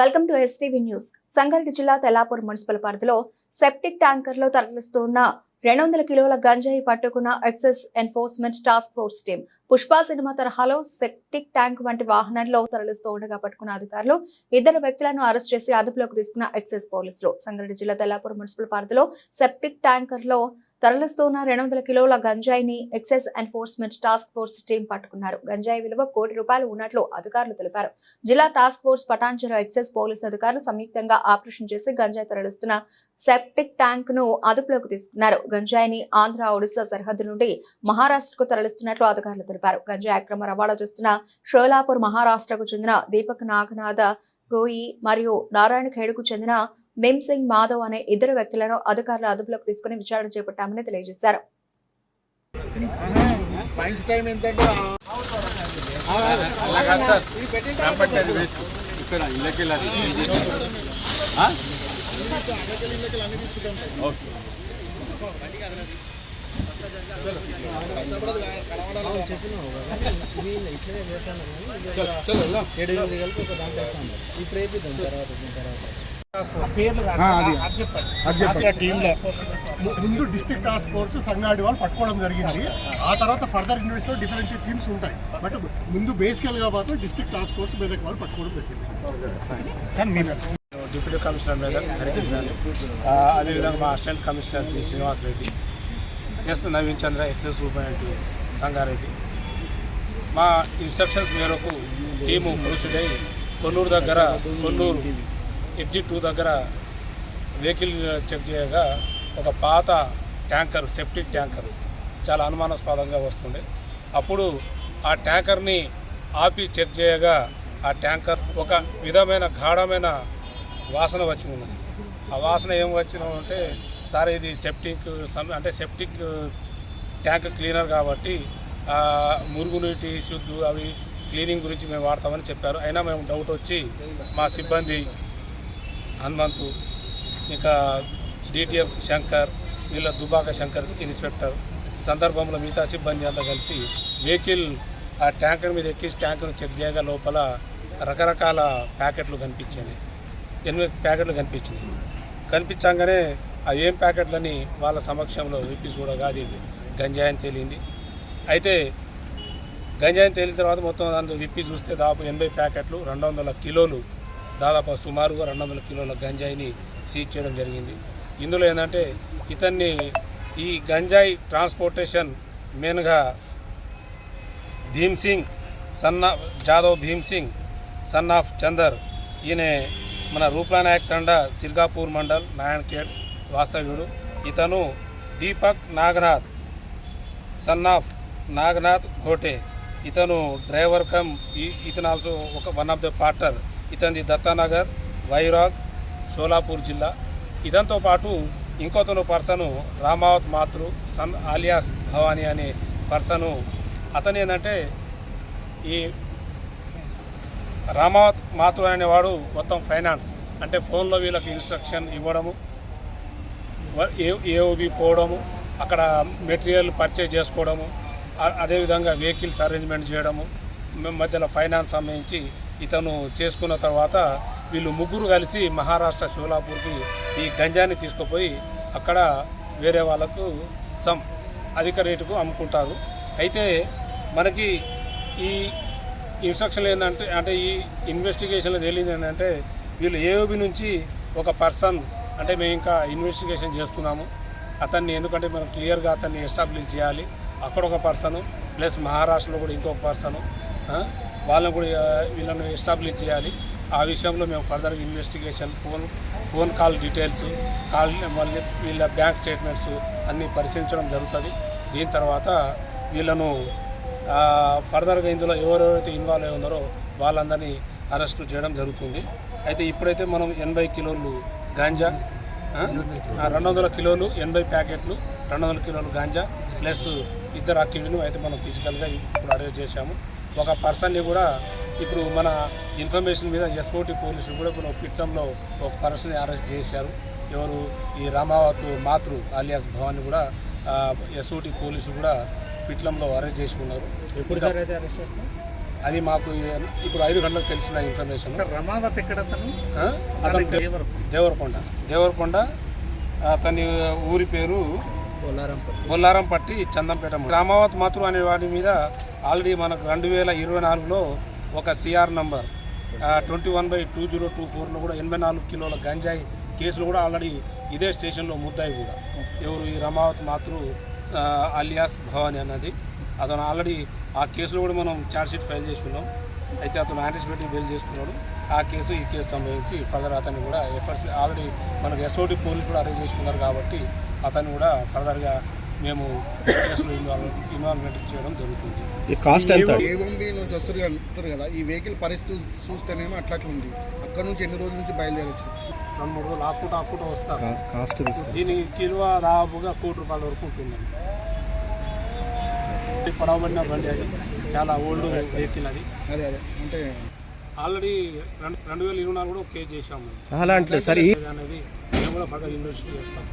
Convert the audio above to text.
Welcome to STV news. Sangareddy జిల్లా Tellapur municipal పరిధిలో septic ట్యాంకర్లో తరలిస్తున్న రెండు వందల కిలోల గంజాయి పట్టుకున్న excise enforcement task force team Pushpa cinema తరహాలో సెప్టిక్ ట్యాంక్ వంటి వాహనాల్లో తరలిస్తూ ఉండగా పట్టుకున్న అధికారులు ఇద్దరు వ్యక్తులను అరెస్ట్ చేసి అదుపులోకి తీసుకున్న ఎక్సైజ్ పోలీసులు. సంగారెడ్డి జిల్లా తెల్లాపూర్ మున్సిపల్ పరిధిలో సెప్టిక్ ట్యాంకర్లో తరలిస్తున్న రెండు వందల కిలోల గంజాయిని excise enforcement task force team పట్టుకున్నారు. గంజాయి విలువ కోటి రూపాయలు ఉన్నట్లు అధికారులు తెలిపారు. జిల్లా task force Patancheru excise police అధికారులు సంయుక్తంగా ఆపరేషన్ చేసి గంజాయి తరలిస్తున్న సెప్టిక్ ట్యాంక్ను అదుపులోకి తీసుకున్నారు. గంజాయిని ఆంధ్ర ఒడిశా సరిహద్దు నుండి మహారాష్ట్రకు తరలిస్తున్నట్లు అధికారులు తెలిపారు. గంజాయి అక్రమ రవాణా చేస్తున్న షోలాపూర్ మహారాష్ట్రకు చెందిన దీపక్ నాగనాథ గోయి మరియు నారాయణ ఖేడుకు చెందిన భీమ్ సింగ్ మాధవ్ అనే ఇద్దరు వ్యక్తులను అధికారులు అదుపులోకి తీసుకుని విచారణ చేపట్టామని తెలియజేశారు. ఇప్పుడు అయిపోతుంది తర్వాత తర్వాత ముందు డిస్ట్రిక్ట్ టాస్క్ ఫోర్స్ సంగారెడ్డి వాళ్ళు పట్టుకోవడం జరిగింది. ఆ తర్వాత ఫర్దర్ ఇన్వెస్ట్లో డిఫరెంట్ టీమ్స్ ఉంటాయి. బట్ ముందు బేసికల్గా మాత్రం డిస్ట్రిక్ట్ టాస్క్ ఫోర్స్ మీద వాళ్ళు పట్టుకోవడం జరిగింది. డిప్యూటీ కమిషనర్ మీద అదేవిధంగా మా assistant commissioner G Srinivas Reddy S Naveen Chandra excise superintendent Sangareddy. మా ఇన్స్ట్రక్షన్స్ మేరకు టీము ప్రొసీడ్ అయి కొన్నూరు దగ్గర కొన్నూరు ఎగ్జిట్ టూ దగ్గర వెహికల్ చెక్ చేయగా ఒక పాత ట్యాంకర్ సెప్టిక్ ట్యాంకర్ చాలా అనుమానాస్పదంగా వస్తుండే. అప్పుడు ఆ ట్యాంకర్ని ఆపి చెక్ చేయగా ఆ ట్యాంకర్ ఒక విధమైన గాఢమైన వాసన వచ్చి ఉన్నది. ఆ వాసన ఏం వచ్చిన అంటే సార్ ఇది సెప్టిక్ అంటే సెప్టిక్ ట్యాంక్ క్లీనర్ కాబట్టి మురుగునీటి శుద్ధు అవి క్లీనింగ్ గురించి మేము వాడతామని చెప్పారు. అయినా మేము డౌట్ వచ్చి మా సిబ్బంది హనుమంతు ఇంకా డిటిఎఫ్ శంకర్ వీళ్ళ దుబాక శంకర్ ఇన్స్పెక్టర్. సందర్భంలో మిగతా సిబ్బంది అంతా కలిసి వెహికల్ ఆ ట్యాంకర్ మీద ఎక్కి ట్యాంకర్ను చెక్ చేయగా లోపల రకరకాల ప్యాకెట్లు కనిపించాయి. ఎనిమిది ప్యాకెట్లు కనిపించినాయి. కనిపించగానే ఆ ఏం ప్యాకెట్లని వాళ్ళ సమక్షంలో విప్పి చూడగా అది గంజాయి తేలింది. అయితే గంజాయిని తేలిన తర్వాత మొత్తం దాంట్లో విప్పి చూస్తే దాదాపు ఎనభై ప్యాకెట్లు రెండు వందల కిలోలు దాదాపు సుమారుగా రెండు వందల కిలోల గంజాయిని సీజ్ చేయడం జరిగింది. ఇందులో ఏంటంటే ఇతన్ని ఈ గంజాయి ట్రాన్స్పోర్టేషన్ మెయిన్గా Bhim Singh son of Jadhav Bhim Singh son of Chander ఈయన మన రూప్లానాయక్ తండ సిర్గాపూర్ మండల్ నారాయణఖేడ్ వాస్తవ్యుడు. ఇతను దీపక్ నాగనాథ్ సన్ ఆఫ్ నాగనాథ్ ఘోటే. ఇతను డ్రైవర్ కమ్ ఈ- ఇతను ఆల్సో ఒక వన్ ఆఫ్ ద పార్టర్. ఇతనిది దత్తానగర్ వైరాగ్ షోలాపూర్ జిల్లా. ఇదంతో పాటు ఇంకోతను పర్సను రామావత్ మాతృ సన్ ఆలియాస్ భవానీ అనే పర్సను అతను ఏంటంటే ఈ రామావత్ మాతృ అనేవాడు మొత్తం ఫైనాన్స్ అంటే ఫోన్లో వీళ్ళకి ఇన్స్ట్రక్షన్ ఇవ్వడము ఏ ఏఓబి పోవడము అక్కడ మెటీరియల్ పర్చేజ్ చేసుకోవడము అదేవిధంగా వెహికల్స్ అరేంజ్మెంట్ చేయడము మధ్యలో ఫైనాన్స్ సంబంధించి ఇతను చేసుకున్న తర్వాత వీళ్ళు ముగ్గురు కలిసి మహారాష్ట్ర షోలాపూర్కి ఈ గంజాన్ని తీసుకుపోయి అక్కడ వేరే వాళ్ళకు సమ్ అధిక రేటుకు అమ్ముకుంటారు. అయితే మనకి ఈ ఇన్స్ట్రక్షన్ ఏంటంటే అంటే ఈ ఇన్వెస్టిగేషన్లో తేలింది ఏంటంటే వీళ్ళు ఏఓబి నుంచి ఒక పర్సన్ అంటే మేము ఇంకా ఇన్వెస్టిగేషన్ చేస్తున్నాము. అతన్ని ఎందుకంటే మనం క్లియర్గా అతన్ని ఎస్టాబ్లిష్ చేయాలి. అక్కడ ఒక పర్సను ప్లస్ మహారాష్ట్రలో కూడా ఇంకొక పర్సను వాళ్ళని కూడా వీళ్ళను ఎస్టాబ్లిష్ చేయాలి. ఆ విషయంలో మేము further investigation phone phone call details call మళ్ళీ వీళ్ళ బ్యాంక్ స్టేట్మెంట్స్ అన్నీ పరిశీలించడం జరుగుతుంది. దీని తర్వాత వీళ్ళను ఫర్దర్గా ఇందులో ఎవరెవరైతే ఇన్వాల్వ్ అయి ఉన్నారో వాళ్ళందరినీ అరెస్ట్ చేయడం జరుగుతుంది. అయితే ఇప్పుడైతే మనం ఎనభై కిలోలు గాంజా రెండు వందల కిలోలు ఎనభై ప్యాకెట్లు రెండు వందల కిలోలు గాంజా ప్లస్ ఇద్దరు అక్కిడిను అయితే మనం ఫిజికల్గా ఇప్పుడు అరెస్ట్ చేశాము. ఒక పర్సన్ని కూడా ఇప్పుడు మన ఇన్ఫర్మేషన్ మీద ఎస్ఓటి పోలీసులు కూడా ఇప్పుడు పిట్టంలో ఒక పర్సన్ని అరెస్ట్ చేశారు. ఎవరు ఈ రామావత్ మాతృ ఆలియాస్ భవాన్ని కూడా ఎస్ఓటి పోలీసులు కూడా పిట్లంలో అరెస్ట్ చేసుకున్నారు ఎప్పుడు అరెస్ట్ చేస్తాం అది మాకు ఇప్పుడు ఐదు గంటలకు తెలిసిన ఇన్ఫర్మేషన్. రమావత్ ఎక్కడ అతను దేవరకొండ. దేవరకొండ అతని ఊరి పేరు బొల్లారంపట్టి చందంపేట రామావత్ మాతృ అనే వాడి మీద ఆల్రెడీ మనకు రెండు వేల ఇరవై నాలుగులో ఒక CR number twenty one by two zero two ఫోర్లో కూడా ఎనభై నాలుగు కిలోల గంజాయి కేసులు కూడా ఆల్రెడీ ఇదే స్టేషన్లో ముద్దాయి కూడా. ఎవరు ఈ రమావత్ మాతృ అలియాస్ భవాని అన్నది. అతను ఆల్రెడీ ఆ కేసులో కూడా మనం ఛార్జ్షీట్ ఫైల్ చేసి ఉన్నాం. అయితే అతను యాంటిసిపేటివ్ బెయిల్ చేసుకున్నాడు. ఆ కేసు ఈ కేసు సంబంధించి ఫర్దర్ అతన్ని కూడా ఎఫర్ట్స్ ఆల్రెడీ మనకు ఎస్ఓటి పోలీసు కూడా అరేంజ్ చేసుకున్నారు కాబట్టి అతన్ని కూడా ఫర్దర్గా మేము కేసులో ఇన్వాల్వ్ ఇన్వాల్వ్మెంట్ చేయడం జరుగుతుంది. ఈ కాస్ట్ ఎంత? ఏ బొంబి నుంచి వస్తారు కదా ఈ వెహికల్ పరిస్థితి చూస్తేనేమో అట్లా అట్లా ఉంది. అక్కడ నుంచి ఎన్ని రోజుల నుంచి బయలుదేరొచ్చు? రెండు మూడు రోజులు ఆపుకుంటూ ఆపుకుంటూ వస్తారు. కాస్ట్ దీని కిలువ దాదాపుగా కోటి రూపాయల వరకు ఉంటుందండి. పొడవబడిన బండి అది. చాలా ఓల్డ్ వెహికల్ అది. అదే అదే. అంటే ఆల్రెడీ రెండు రెండు వేల ఇరవై నాలుగు కూడా ఒక కేసు చేసాము అలా అంటే సార్ అనేది మేము కూడా బాగా ఇన్వెస్ట్ చేస్తాం